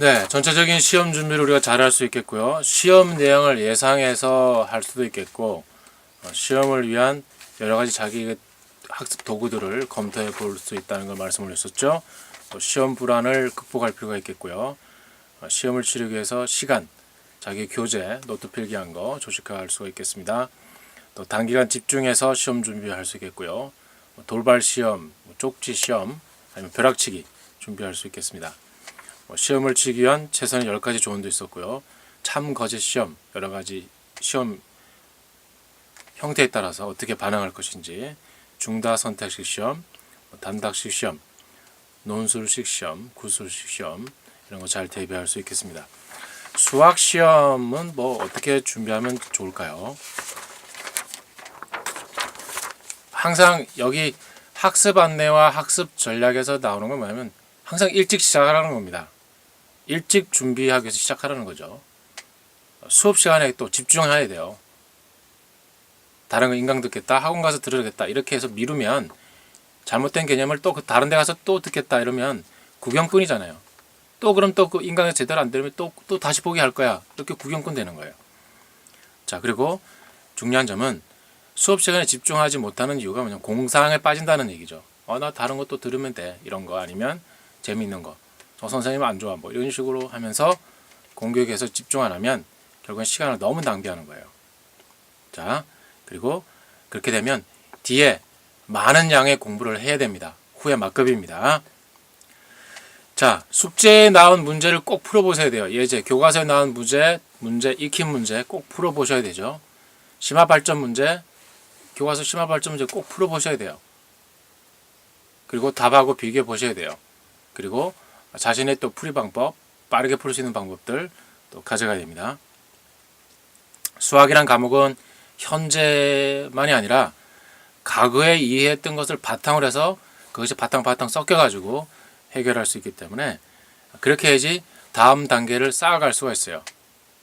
네, 전체적인 시험 준비를 우리가 잘 할 수 있겠고요. 시험 내용을 예상해서 할 수도 있겠고, 어, 시험을 위한 여러 가지 자기 학습 도구들을 검토해 볼 수 있다는 걸 말씀을 했었죠. 또 시험 불안을 극복할 필요가 있겠고요. 어, 시험을 치르기 위해서 시간, 자기 교재, 노트 필기한 거 조직화할 수가 있겠습니다. 또 단기간 집중해서 시험 준비할 수 있겠고요. 뭐 돌발 시험, 뭐 쪽지 시험, 아니면 벼락치기 준비할 수 있겠습니다. 뭐 시험을 치기 위한 최선의 10가지 조언도 있었고요. 참 거짓 시험, 여러 가지 시험 형태에 따라서 어떻게 반응할 것인지, 중다 선택식 시험, 뭐 단답식 시험, 논술식 시험, 구술식 시험 이런 거 잘 대비할 수 있겠습니다. 수학 시험은 뭐 어떻게 준비하면 좋을까요? 항상 여기 학습 안내와 학습 전략에서 나오는 건 뭐냐면 항상 일찍 시작하라는 겁니다. 일찍 준비하기 위해서 시작하라는 거죠. 수업 시간에 또 집중해야 돼요. 다른 거 인강 듣겠다, 학원 가서 들으겠다 이렇게 해서 미루면 잘못된 개념을 또그 다른 데 가서 또 듣겠다 이러면 구경꾼이잖아요. 또 그럼 또 그 인강에 제대로 안 들으면 또, 또 다시 보기 할 거야. 이렇게 구경꾼 되는 거예요. 자, 그리고 중요한 점은 수업 시간에 집중하지 못하는 이유가 뭐냐면 공상에 빠진다는 얘기죠. 어, 나 다른 것도 들으면 돼. 이런 거 아니면 재미있는 거. 저 선생님 안 좋아. 뭐 이런 식으로 하면서 공격에서 집중 안 하면 결국엔 시간을 너무 낭비하는 거예요. 자, 그리고 그렇게 되면 뒤에 많은 양의 공부를 해야 됩니다. 후에 막급입니다. 자, 숙제에 나온 문제를 꼭 풀어보셔야 돼요. 예제, 교과서에 나온 문제, 문제, 익힌 문제 꼭 풀어보셔야 되죠. 심화 발전 문제, 교과서 심화 발전 문제 꼭 풀어보셔야 돼요. 그리고 답하고 비교해 보셔야 돼요. 그리고 자신의 또 풀이 방법, 빠르게 풀 수 있는 방법들 또 가져가야 됩니다. 수학이란 과목은 현재만이 아니라 과거에 이해했던 것을 바탕으로 해서 그것이 바탕 바탕 섞여가지고 해결할 수 있기 때문에 그렇게 해야지 다음 단계를 쌓아갈 수가 있어요.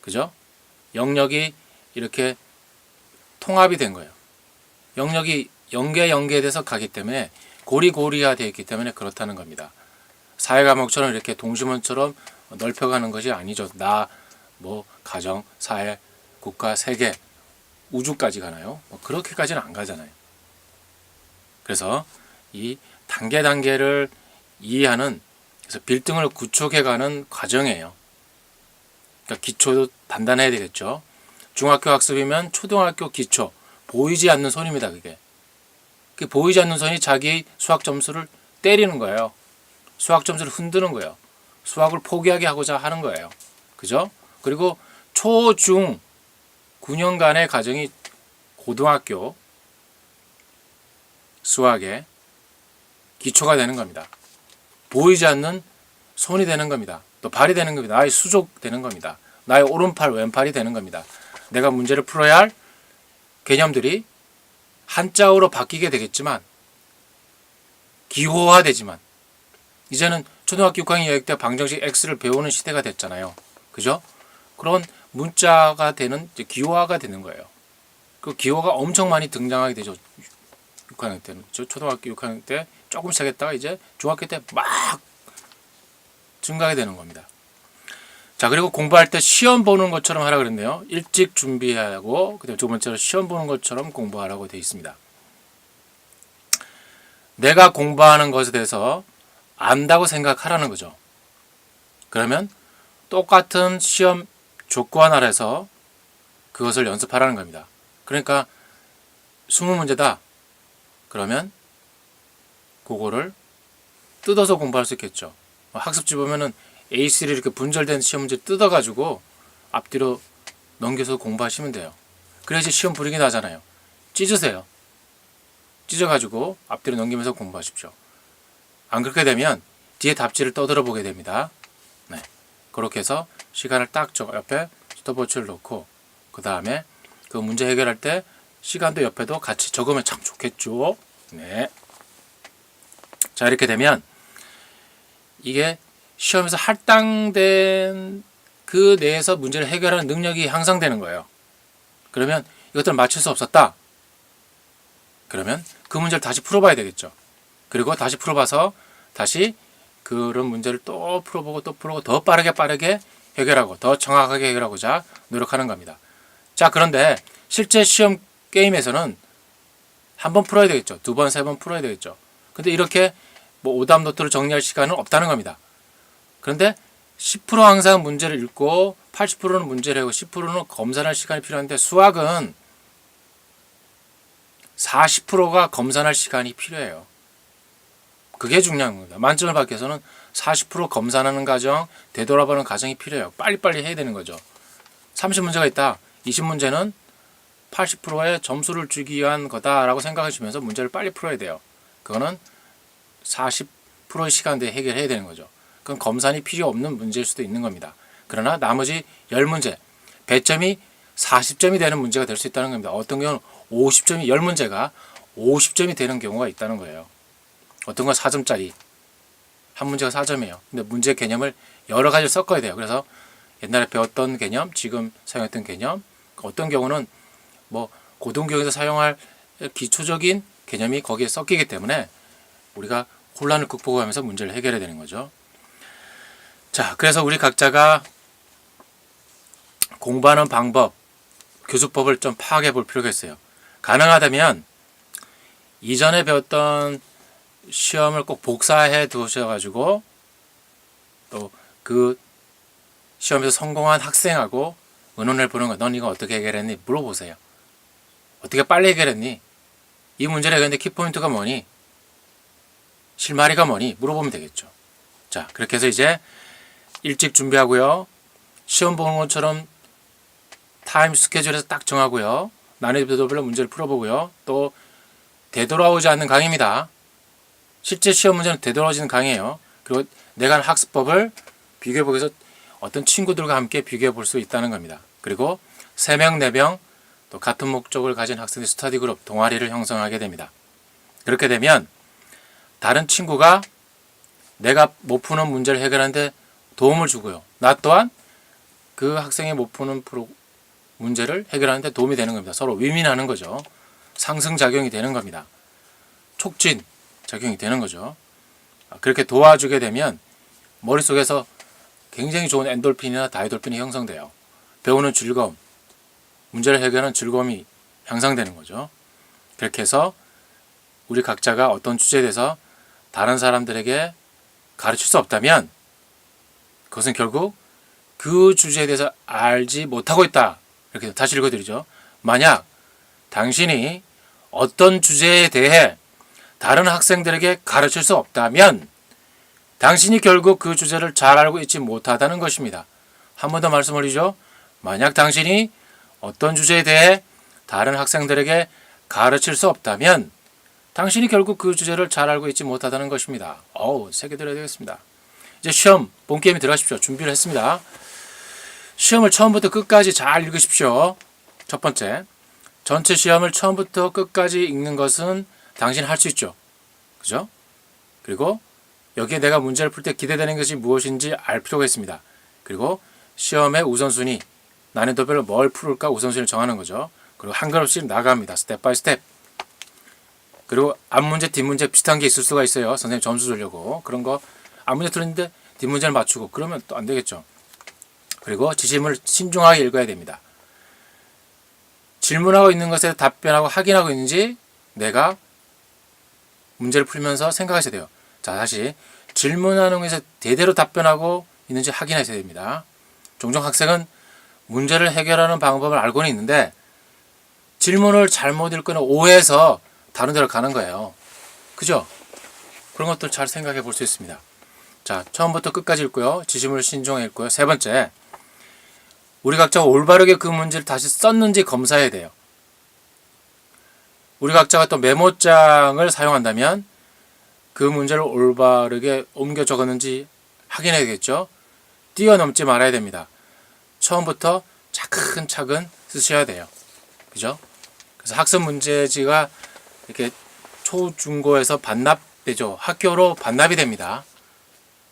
그죠? 영역이 이렇게 통합이 된 거예요. 영역이 연계 연계돼서 가기 때문에 고리고리화 되어 있기 때문에 그렇다는 겁니다. 사회 과목처럼 이렇게 동심원처럼 넓혀가는 것이 아니죠. 나, 뭐 가정, 사회, 국가, 세계, 우주까지 가나요? 뭐 그렇게까지는 안 가잖아요. 그래서 이 단계 단계를 이해하는 그래서 빌딩을 구축해가는 과정이에요. 그러니까 기초도 단단해야 되겠죠. 중학교 학습이면 초등학교 기초 보이지 않는 손입니다. 그게 그 보이지 않는 손이 자기 수학 점수를 때리는 거예요. 수학 점수를 흔드는 거예요. 수학을 포기하게 하고자 하는 거예요. 그죠? 그리고 초, 중 9년간의 과정이 고등학교 수학의 기초가 되는 겁니다. 보이지 않는 손이 되는 겁니다. 또 발이 되는 겁니다. 나의 수족 되는 겁니다. 나의 오른팔, 왼팔이 되는 겁니다. 내가 문제를 풀어야 할 개념들이 한자어로 바뀌게 되겠지만 기호화되지만 이제는 초등학교 6학년 여행 때 방정식 X를 배우는 시대가 됐잖아요. 그죠? 그런 문자가 되는 기호화가 되는 거예요. 그 기호가 엄청 많이 등장하게 되죠. 6학년 때는. 저 초등학교 6학년 때 조금씩 하겠다가 이제 중학교 때 막 증가하게 되는 겁니다. 자, 그리고 공부할 때 시험 보는 것처럼 하라 그랬네요. 일찍 준비하고, 그다음에 두 번째로 시험 보는 것처럼 공부하라고 되어 있습니다. 내가 공부하는 것에 대해서 안다고 생각하라는 거죠. 그러면 똑같은 시험 조건 아래서 그것을 연습하라는 겁니다. 그러니까 20문제다. 그러면 그거를 뜯어서 공부할 수 있겠죠. 학습지 보면은 A3를 이렇게 분절된 시험 문제 뜯어가지고 앞뒤로 넘겨서 공부하시면 돼요. 그래야지 시험 불이익이 나잖아요. 찢으세요. 찢어가지고 앞뒤로 넘기면서 공부하십시오. 안 그렇게 되면 뒤에 답지를 떠들어 보게 됩니다. 네. 그렇게 해서 시간을 딱 저 옆에 스톱워치를 놓고 그 다음에 그 문제 해결할 때 시간도 옆에도 같이 적으면 참 좋겠죠. 네. 자 이렇게 되면 이게 시험에서 할당된 그 내에서 문제를 해결하는 능력이 향상되는 거예요. 그러면 이것들을 맞출 수 없었다. 그러면 그 문제를 다시 풀어봐야 되겠죠. 그리고 다시 풀어봐서 다시 그런 문제를 또 풀어보고 또 풀어보고 더 빠르게 빠르게 해결하고 더 정확하게 해결하고자 노력하는 겁니다. 자, 그런데 실제 시험 게임에서는 한 번 풀어야 되겠죠. 두 번, 세 번 풀어야 되겠죠. 근데 이렇게 뭐 오답 노트를 정리할 시간은 없다는 겁니다. 그런데 10% 항상 문제를 읽고 80%는 문제를 하고 10%는 검사할 시간이 필요한데 수학은 40%가 검사할 시간이 필요해요. 그게 중요한 겁니다. 만점을 받기 위해서는 40% 검사하는 과정, 되돌아보는 과정이 필요해요. 빨리빨리 해야 되는 거죠. 30문제가 있다. 20문제는 80%의 점수를 주기 위한 거다라고 생각하시면서 문제를 빨리 풀어야 돼요. 그거는 40%의 시간 내에 해결해야 되는 거죠. 그건 검산이 필요 없는 문제일 수도 있는 겁니다. 그러나 나머지 10문제, 배점이 40점이 되는 문제가 될 수 있다는 겁니다. 어떤 경우는 50점이 10문제가 50점이 되는 경우가 있다는 거예요. 어떤 건 4점짜리 한 문제가 4점이에요. 근데 문제 개념을 여러 가지를 섞어야 돼요. 그래서 옛날에 배웠던 개념, 지금 사용했던 개념, 어떤 경우는 뭐 고등교육에서 사용할 기초적인 개념이 거기에 섞이기 때문에 우리가 혼란을 극복하면서 문제를 해결해야 되는 거죠. 자, 그래서 우리 각자가 공부하는 방법, 교수법을 좀 파악해 볼 필요가 있어요. 가능하다면 이전에 배웠던 시험을 꼭 복사해 두셔가지고 또 그 시험에서 성공한 학생하고 의논을 보는 거, 넌 이거 어떻게 해결했니? 물어보세요. 어떻게 빨리 해결했니? 이 문제를 해결했는데 키포인트가 뭐니? 실마리가 뭐니? 물어보면 되겠죠. 자, 그렇게 해서 이제 일찍 준비하고요. 시험 보는 것처럼 타임 스케줄에서 딱 정하고요. 난이도별로 문제를 풀어보고요. 또 되돌아오지 않는 강의입니다. 실제 시험 문제는 되돌아오지는 강의예요. 그리고 내가 학습법을 비교해 보기 위해서 어떤 친구들과 함께 비교해 볼 수 있다는 겁니다. 그리고 3명, 4명 또 같은 목적을 가진 학생들 스터디 그룹 동아리를 형성하게 됩니다. 그렇게 되면 다른 친구가 내가 못 푸는 문제를 해결하는데 도움을 주고요. 나 또한 그 학생이 못 푸는 프로 문제를 해결하는데 도움이 되는 겁니다. 서로 위민하는 거죠. 상승작용이 되는 겁니다. 촉진 작용이 되는 거죠. 그렇게 도와주게 되면 머릿속에서 굉장히 좋은 엔돌핀이나 다이돌핀이 형성돼요. 배우는 즐거움, 문제를 해결하는 즐거움이 향상되는 거죠. 그렇게 해서 우리 각자가 어떤 주제에 대해서 다른 사람들에게 가르칠 수 없다면 그것은 결국 그 주제에 대해서 알지 못하고 있다. 이렇게 다시 읽어드리죠. 만약 당신이 어떤 주제에 대해 다른 학생들에게 가르칠 수 없다면 당신이 결국 그 주제를 잘 알고 있지 못하다는 것입니다. 한 번 더 말씀 올리죠. 만약 당신이 어떤 주제에 대해 다른 학생들에게 가르칠 수 없다면 당신이 결국 그 주제를 잘 알고 있지 못하다는 것입니다. 어우, 세개 들어야 되겠습니다. 이제 시험 본 게임에 들어가십시오. 준비를 했습니다. 시험을 처음부터 끝까지 잘 읽으십시오. 첫 번째, 전체 시험을 처음부터 끝까지 읽는 것은 당신 할 수 있죠. 그죠? 그리고 여기에 내가 문제를 풀 때 기대되는 것이 무엇인지 알 필요가 있습니다. 그리고 시험의 우선순위, 난이도별로 뭘 풀을까 우선순위를 정하는 거죠. 그리고 한 걸음씩 나갑니다. 스텝 바이 스텝. 그리고 앞문제, 뒷문제 비슷한 게 있을 수가 있어요. 선생님 점수 주려고. 그런 거 앞문제 틀렸는데 뒷문제를 맞추고 그러면 또 안 되겠죠. 그리고 지침을 신중하게 읽어야 됩니다. 질문하고 있는 것에 답변하고 확인하고 있는지 내가 문제를 풀면서 생각하셔야 돼요. 자, 다시 질문하는 것에 대대로 답변하고 있는지 확인하셔야 됩니다. 종종 학생은 문제를 해결하는 방법을 알고는 있는데 질문을 잘못 읽거나 오해해서 다른 데로 가는 거예요. 그죠? 그런 것들 잘 생각해 볼 수 있습니다. 자, 처음부터 끝까지 읽고요. 지침을 신중히 읽고요. 세 번째, 우리 각자가 올바르게 그 문제를 다시 썼는지 검사해야 돼요. 우리 각자가 또 메모장을 사용한다면 그 문제를 올바르게 옮겨 적었는지 확인해야겠죠. 뛰어넘지 말아야 됩니다. 처음부터 차근차근 쓰셔야 돼요. 그죠? 그래서 학습 문제지가 이렇게 초중고에서 반납되죠. 학교로 반납이 됩니다.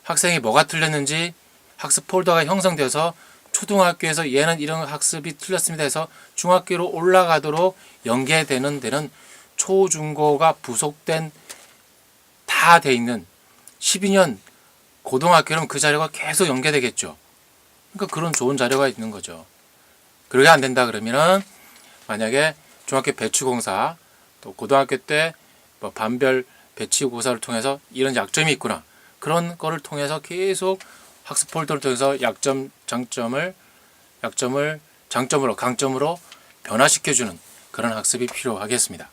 학생이 뭐가 틀렸는지 학습 폴더가 형성돼서 초등학교에서 얘는 이런 학습이 틀렸습니다 해서 중학교로 올라가도록 연계되는 데는 초중고가 부속된 다 돼 있는 12년 고등학교는 그 자료가 계속 연계되겠죠. 그러니까 그런 좋은 자료가 있는 거죠. 그러게 안 된다 그러면은 만약에 중학교 배치공사 또 고등학교 때 뭐 반별 배치고사를 통해서 이런 약점이 있구나. 그런 거를 통해서 계속 학습 폴더를 통해서 약점, 장점을 약점을 장점으로 강점으로 변화시켜주는 그런 학습이 필요하겠습니다.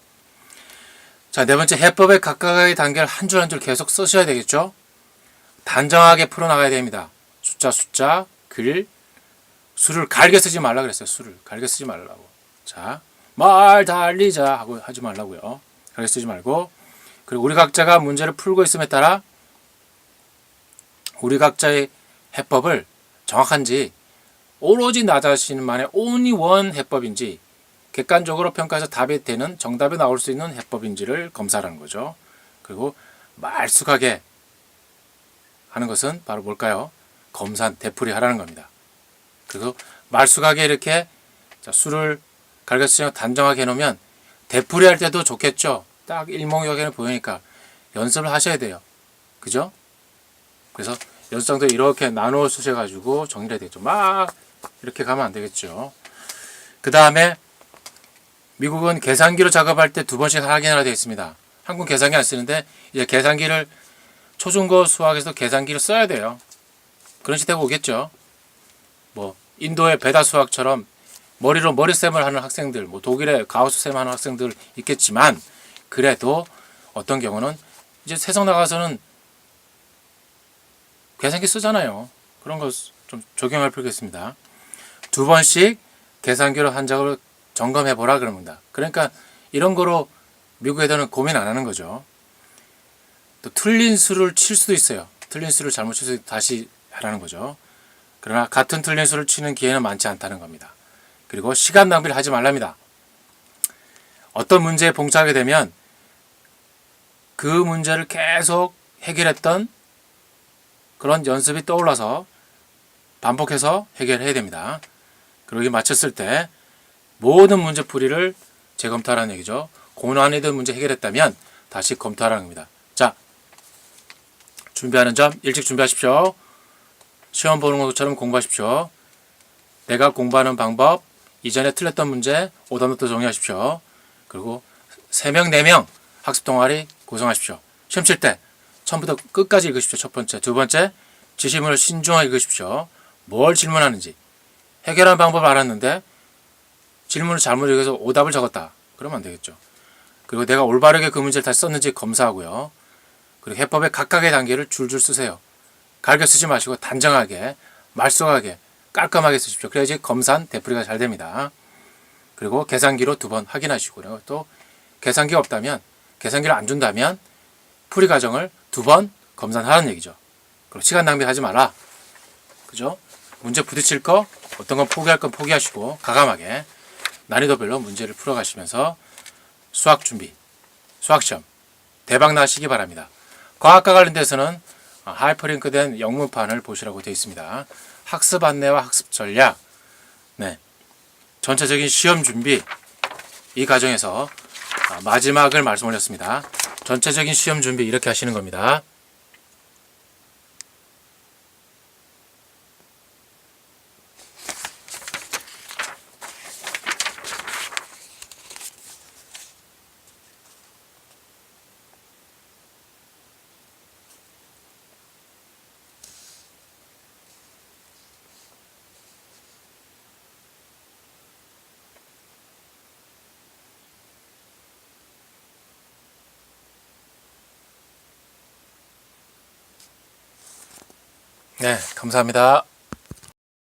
자, 네 번째 해법의 각각의 단계를 한 줄 한 줄 계속 쓰셔야 되겠죠? 단정하게 풀어나가야 됩니다. 숫자, 숫자, 글, 수를 갈게 쓰지 말라 그랬어요. 수를 갈게 쓰지 말라고. 자, 말 달리자 하고 하지 말라고요. 갈게 쓰지 말고. 그리고 우리 각자가 문제를 풀고 있음에 따라 우리 각자의 해법을 정확한지 오로지 나 자신만의 only one 해법인지 객관적으로 평가해서 답이 되는 정답이 나올 수 있는 해법인지를 검사하는 거죠. 그리고 말쑥하게 하는 것은 바로 뭘까요? 검산, 되풀이 하라는 겁니다. 그리고 말쑥하게 이렇게 자, 수를 갈겨쓰고 단정하게 해놓으면 되풀이 할 때도 좋겠죠. 딱 일목요연에 보이니까 연습을 하셔야 돼요. 그죠? 그래서 연습장도 이렇게 나누어 쓰셔가지고 정리를 해야 되겠죠. 막 이렇게 가면 안 되겠죠. 그 다음에 미국은 계산기로 작업할 때 두 번씩 확인하라 되어 있습니다. 한국 계산기 안 쓰는데 이제 계산기를 초중고 수학에서 계산기를 써야 돼요. 그런 시대가 오겠죠. 뭐 인도의 베다 수학처럼 머리로 머리쌤을 하는 학생들, 뭐 독일의 가우스쌤 하는 학생들 있겠지만 그래도 어떤 경우는 이제 세상 나가서는 계산기 쓰잖아요. 그런 거 좀 적용할 필요가 있습니다. 두 번씩 계산기로 한 장으로 점검해 보라 그럽니다. 그러니까 이런 거로 미국 애들은 고민 안 하는 거죠. 또 틀린 수를 칠 수도 있어요. 틀린 수를 잘못 쳐서 다시 하라는 거죠. 그러나 같은 틀린 수를 치는 기회는 많지 않다는 겁니다. 그리고 시간 낭비를 하지 말랍니다. 어떤 문제에 봉착하게 되면 그 문제를 계속 해결했던 그런 연습이 떠올라서 반복해서 해결해야 됩니다. 그러기 마쳤을 때 모든 문제 풀이를 재검토하라는 얘기죠. 고난이도 문제 해결했다면 다시 검토하라는 겁니다. 자, 준비하는 점 일찍 준비하십시오. 시험 보는 것처럼 공부하십시오. 내가 공부하는 방법, 이전에 틀렸던 문제, 오답노트 정리하십시오. 그리고 3명, 4명 학습 동아리 구성하십시오. 시험 칠 때 처음부터 끝까지 읽으십시오. 첫 번째. 두 번째, 지시문을 신중하게 읽으십시오. 뭘 질문하는지. 해결하는 방법을 알았는데 질문을 잘못 읽어서 오답을 적었다. 그러면 안 되겠죠. 그리고 내가 올바르게 그 문제를 다시 썼는지 검사하고요. 그리고 해법의 각각의 단계를 줄줄 쓰세요. 갈겨 쓰지 마시고 단정하게, 말쑥하게, 깔끔하게 쓰십시오. 그래야지 검산, 되풀이가 잘 됩니다. 그리고 계산기로 두 번 확인하시고 그리고 또 계산기가 없다면 계산기를 안 준다면 풀이 과정을 두 번 검산하라는 얘기죠. 그리고 시간 낭비하지 마라. 그죠? 문제 부딪힐 거 어떤 건 포기할 건 포기하시고 가감하게 난이도별로 문제를 풀어가시면서 수학 준비, 수학 시험 대박 나시기 바랍니다. 과학과 관련돼서는 하이퍼링크된 영문판을 보시라고 되어 있습니다. 학습 안내와 학습 전략, 네, 전체적인 시험 준비 이 과정에서 아, 마지막을 말씀 올렸습니다. 전체적인 시험 준비 이렇게 하시는 겁니다. 네, 감사합니다.